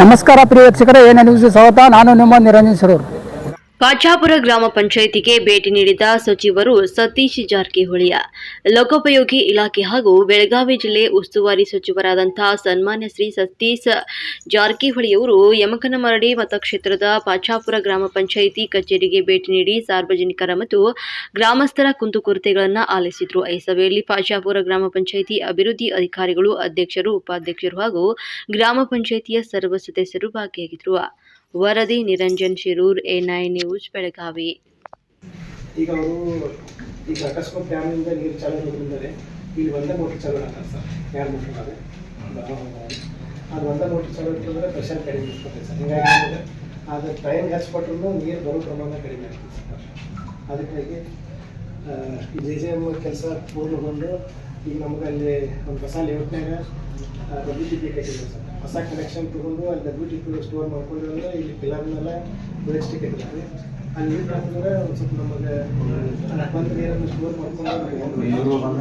ನಮಸ್ಕಾರ ಪ್ರಿಯ ವೀಕ್ಷಕರೇ ಏನೇ ನ್ಯೂಸ್ ಸ್ವಾಗತ. ನಾನು ನಿಮ್ಮ ನಿರಂಜನ್ ಸರೂರ್. ಪಾಚಾಪುರ ಗ್ರಾಮ ಪಂಚಾಯಿತಿಗೆ ಭೇಟಿ ನೀಡಿದ ಸಚಿವರು ಸತೀಶ್ ಜಾರಕಿಹೊಳಿಯ ಲೋಕೋಪಯೋಗಿ ಇಲಾಖೆ ಹಾಗೂ ಬೆಳಗಾವಿ ಜಿಲ್ಲೆ ಉಸ್ತುವಾರಿ ಸಚಿವರಾದಂತಹ ಸನ್ಮಾನ್ಯ ಶ್ರೀ ಸತೀಶ್ ಜಾರಕಿಹೊಳಿಯವರು ಯಮಕನಮರಡಿ ಮತಕ್ಷೇತ್ರದ ಪಾಚಾಪುರ ಗ್ರಾಮ ಪಂಚಾಯಿತಿ ಕಚೇರಿಗೆ ಭೇಟಿ ನೀಡಿ ಸಾರ್ವಜನಿಕರ ಮತ್ತು ಗ್ರಾಮಸ್ಥರ ಕುಂದುಕೊರತೆಗಳನ್ನು ಆಲಿಸಿದರು. ಈ ಸಭೆಯಲ್ಲಿ ಪಾಚಾಪುರ ಗ್ರಾಮ ಪಂಚಾಯಿತಿ ಅಭಿವೃದ್ಧಿ ಅಧಿಕಾರಿಗಳು, ಅಧ್ಯಕ್ಷರು, ಉಪಾಧ್ಯಕ್ಷರು ಹಾಗೂ ಗ್ರಾಮ ಪಂಚಾಯಿತಿಯ ಸರ್ವ ಸದಸ್ಯರು ಭಾಗಿಯಾಗಿದ್ದರು ವರದಿ, Niranjan Shirur A nine news, Belagavi. ಈಗ ಅವರು ಈಗ ಅಕಸ್ಮಾತ್ ಡ್ಯಾಮ್ನಿಂದ ನೀರು ಚಾಲನೆ ಆಗಿದ್ರೆ ಇಲ್ಲಿ ಒಂದೇ ಮೋಟರ್ ಚಾಲು ಆಗಲ್ಲ ಸರ್. ಎರಡು ಮೋಟರ್ ಅದೇ ಅದು ಒಂದೇ ಮೋಟರ್ ಚಾಲು ಇರ್ತಂದ್ರೆ ಪ್ರೆಷರ್ ಕಡಿಮೆ ಇರ್ತದೆ ಸರ್. ಹಿಂಗಾಗಿ ಅದು ಟೈಮ್ ಹೆಚ್ಚಿಕೊಟ್ರು ನೀರು ಬರೋ ಪ್ರಮಾಣ ಕಡಿಮೆ ಆಗ್ತದೆ ಸರ್. ಅದಕ್ಕಾಗಿ ಜೆ ಜೆ ಎಂ ಕೆಲಸ ಪೂರ್ಣಗೊಂಡು ಈಗ ನಮ್ಗೆ ಅಲ್ಲಿ ಒಂದು ಹೊಸ ಲೇಔಟ್ನಾಗ ಡಬ್ಲ್ಯೂ ಟಿ ಪಿ ಕಟ್ಟಿದ್ರು ಸರ್. ಹೊಸ ಕನೆಕ್ಷನ್ ತೊಗೊಂಡು ಅಲ್ಲಿ ಡಬ್ಲ್ಯೂ ಟಿ ಪಿ ಸ್ಟೋರ್ ಮಾಡ್ಕೊಂಡ್ರೆ ಇಲ್ಲಿ ಪಿಲ್ಲರ್ನೆಲ್ಲ ಮೇಲೆ ಯು ಅಲ್ಲಿ ನೀರು ಹಾಕಿದ್ರೆ ಒಂದು ಸ್ವಲ್ಪ ನಮಗೆ ಬಂದ ನೀರನ್ನು ಸ್ಟೋರ್ ಮಾಡ್ಕೊಂಡು